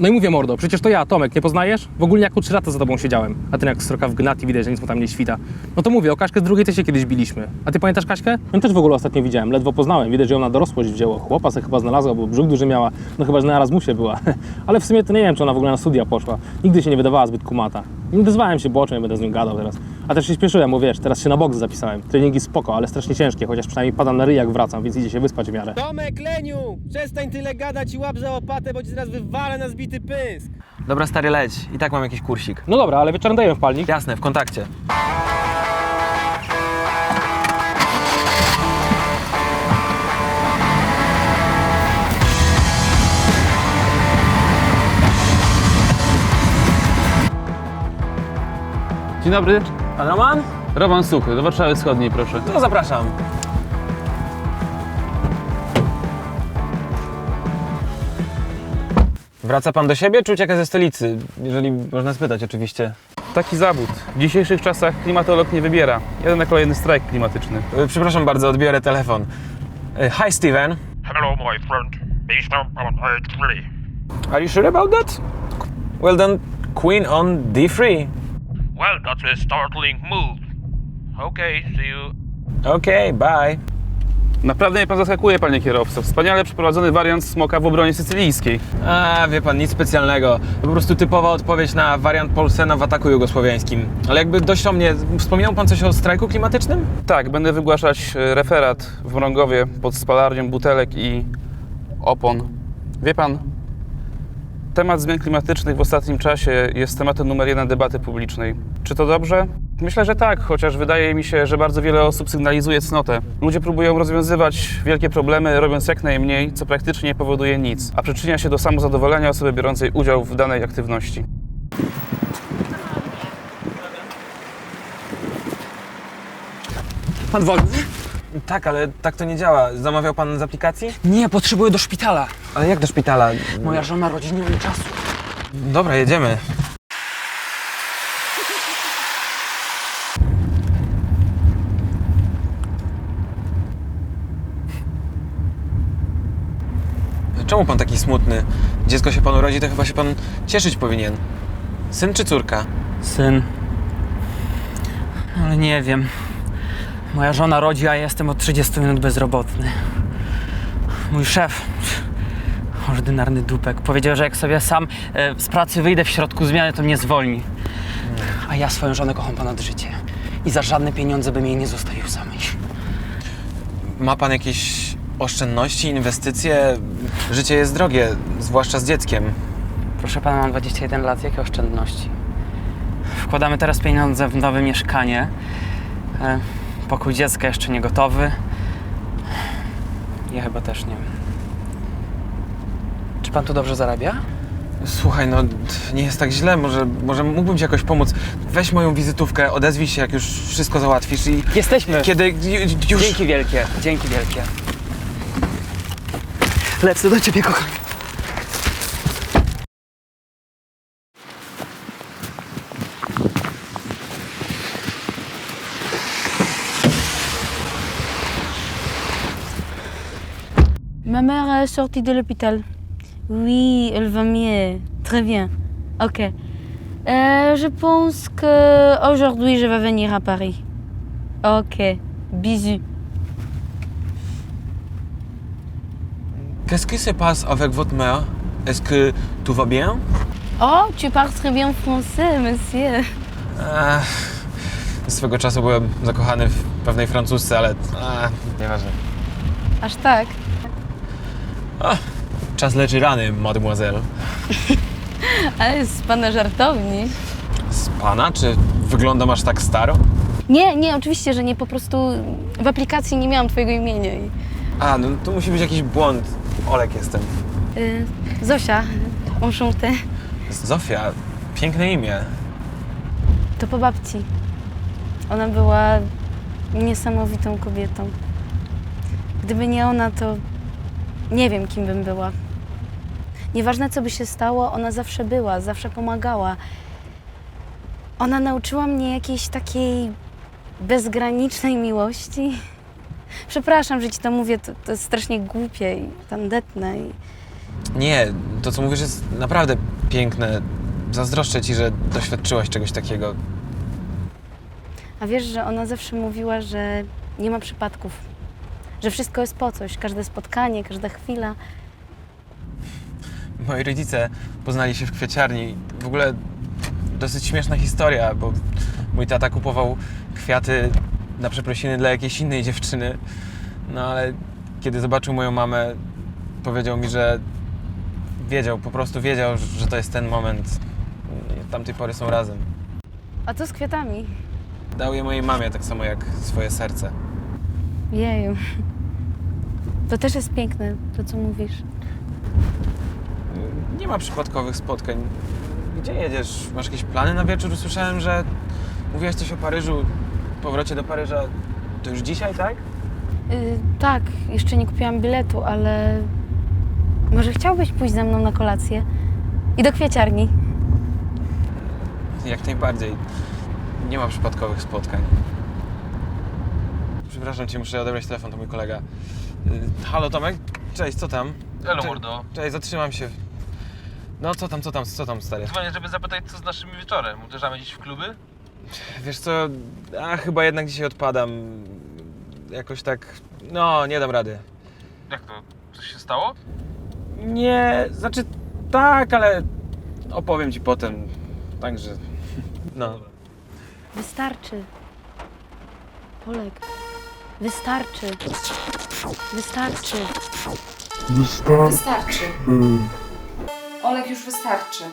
No i mówię, mordo, przecież to ja, Tomek, nie poznajesz? W ogóle jako trzy lata za tobą siedziałem. A ty jak sroka w gnat widać, że nic mu tam nie świta. No to mówię, o Kaśkę z drugiej też się kiedyś biliśmy. A ty pamiętasz Kaśkę? Ja też w ogóle ostatnio widziałem, ledwo poznałem. Widać, że ją na dorosłość wzięło. Chłopa se chyba znalazła, bo brzuch duży miała. No chyba, że na Erasmusie była. Ale w sumie to nie wiem, czy ona w ogóle na studia poszła. Nigdy się nie wydawała zbyt kumata. Nie odezwałem się, bo o czym ja będę z nią gadał teraz. A też się śpieszyłem, bo wiesz, teraz się na boks zapisałem. Treningi spoko, ale strasznie ciężkie, chociaż przynajmniej padam na ryj jak wracam, więc idzie się wyspać w miarę. Tomek, Leniu! Przestań tyle gadać i łap za łopatę, bo ci zaraz wywalę na zbity pysk. Dobra, stary, leć. I tak mam jakiś kursik. No dobra, ale wieczorem daję w palnik. Jasne, w kontakcie. Dzień dobry, Pan Roman? Roman Suchy, do Warszawy Wschodniej proszę. No zapraszam. Wraca pan do siebie, czy ucieka ze stolicy? Jeżeli można spytać, oczywiście. Taki zawód. W dzisiejszych czasach klimatolog nie wybiera. Jadę na kolejny strajk klimatyczny. E, Przepraszam bardzo, odbiorę telefon. E, Hi, Steven. Hello, my friend. Based on 3. Are you sure about that? Well done, Queen on D3. Well, that's a startling move. Okay, see you. Okay, bye. Naprawdę mnie pan zaskakuje, panie kierowco. Wspaniale przeprowadzony wariant smoka w obronie sycylijskiej. A, wie pan, nic specjalnego. To po prostu typowa odpowiedź na wariant Polsena w ataku jugosłowiańskim. Ale jakby dość o mnie, wspominał pan coś o strajku klimatycznym? Tak, będę wygłaszać e, referat w Mrągowie pod spalarnią butelek i opon. Wie pan, temat zmian klimatycznych w ostatnim czasie jest tematem numer jeden debaty publicznej. Czy to dobrze? Myślę, że tak, chociaż wydaje mi się, że bardzo wiele osób sygnalizuje cnotę. Ludzie próbują rozwiązywać wielkie problemy, robiąc jak najmniej, co praktycznie nie powoduje nic, a przyczynia się do samozadowolenia osoby biorącej udział w danej aktywności. Pan wolny? Tak, ale tak to nie działa. Zamawiał pan z aplikacji? Nie, potrzebuję do szpitala. Ale jak do szpitala? Moja żona rodzi, nie mam czasu. Dobra, jedziemy. Czemu pan taki smutny? Dziecko się panu rodzi, to chyba się pan cieszyć powinien. Syn czy córka? Syn. Ale nie wiem. Moja żona rodzi, a ja jestem od 30 minut bezrobotny. Mój szef, ordynarny dupek, powiedział, że jak sobie sam e, z pracy wyjdę w środku zmiany, to mnie zwolni. A ja swoją żonę kocham ponad życie. I za żadne pieniądze bym jej nie zostawił samej. Ma pan jakieś oszczędności, inwestycje? Życie jest drogie, zwłaszcza z dzieckiem. Proszę pana, mam 21 lat, jakie oszczędności? Wkładamy teraz pieniądze w nowe mieszkanie. E, pokój dziecka jeszcze nie gotowy. Ja chyba też nie. Czy pan tu dobrze zarabia? Słuchaj, no nie jest tak źle, może, może mógłbym ci jakoś pomóc. Weź moją wizytówkę, odezwij się, jak już wszystko załatwisz i Jesteśmy! kiedy ju- już... Dzięki wielkie, dzięki wielkie. Lecę do ciebie, kochanie. Ma mère est sortie de l'hôpital. Oui, elle va mieux. Très bien. Ok. Euh, je pense que aujourd'hui je vais venir à Paris. Ok. Bisous. Qu'est-ce qui se passe avec votre mère? Est-ce que tout va bien? Oh, tu parles très bien français, monsieur. Ech, swego czasu byłem zakochany w pewnej francusce, ale ech, nieważne. Aż tak. Czas leczy rany, mademoiselle. Ale z pana żartowni. Z pana? Czy wyglądam aż tak staro? Nie, nie, oczywiście, że nie. Po prostu w aplikacji nie miałam twojego imienia. I, A, no tu musi być jakiś błąd. Olek jestem. y, Zosia, enchantée. Zofia, piękne imię. To po babci. Ona była niesamowitą kobietą. Gdyby nie ona, to nie wiem, kim bym była. Nieważne, co by się stało, ona zawsze była, zawsze pomagała. Ona nauczyła mnie jakiejś takiej bezgranicznej miłości. Przepraszam, że ci to mówię, to, to jest strasznie głupie i tandetne. I Nie, to co mówisz jest naprawdę piękne. Zazdroszczę ci, że doświadczyłaś czegoś takiego. A wiesz, że ona zawsze mówiła, że nie ma przypadków, że wszystko jest po coś, każde spotkanie, każda chwila. Moi rodzice poznali się w kwieciarni. W ogóle dosyć śmieszna historia, bo mój tata kupował kwiaty na przeprosiny dla jakiejś innej dziewczyny. No ale kiedy zobaczył moją mamę, powiedział mi, że wiedział, po prostu wiedział, że to jest ten moment. Od tamtej pory są razem. A co z kwiatami? Dał je mojej mamie tak samo jak swoje serce. Jeju. To też jest piękne, to co mówisz. Nie ma przypadkowych spotkań. Gdzie jedziesz? Masz jakieś plany na wieczór? Słyszałem, że mówiłaś coś o Paryżu, powrocie do Paryża. To już dzisiaj, tak? Y, tak, jeszcze nie kupiłam biletu, ale może chciałbyś pójść ze mną na kolację? I do kwieciarni. Jak najbardziej. Nie ma przypadkowych spotkań. Przepraszam cię, muszę odebrać telefon, to mój kolega. Y, Halo Tomek? Cześć, co tam? Elo, Cze- mordo. Cześć, zatrzymam się. No co tam, co tam, co tam stary? Dzwonię, żeby zapytać, co z naszymi wieczorem. Uderzamy dziś w kluby? Wiesz co, a chyba jednak dzisiaj odpadam. Jakoś tak, no nie dam rady. Jak to? Coś się stało? Nie, znaczy tak, ale opowiem ci potem. Także, no. Wystarczy. Polek. Wystarczy. Wystarczy. Wystarczy. Olek już wystarczy.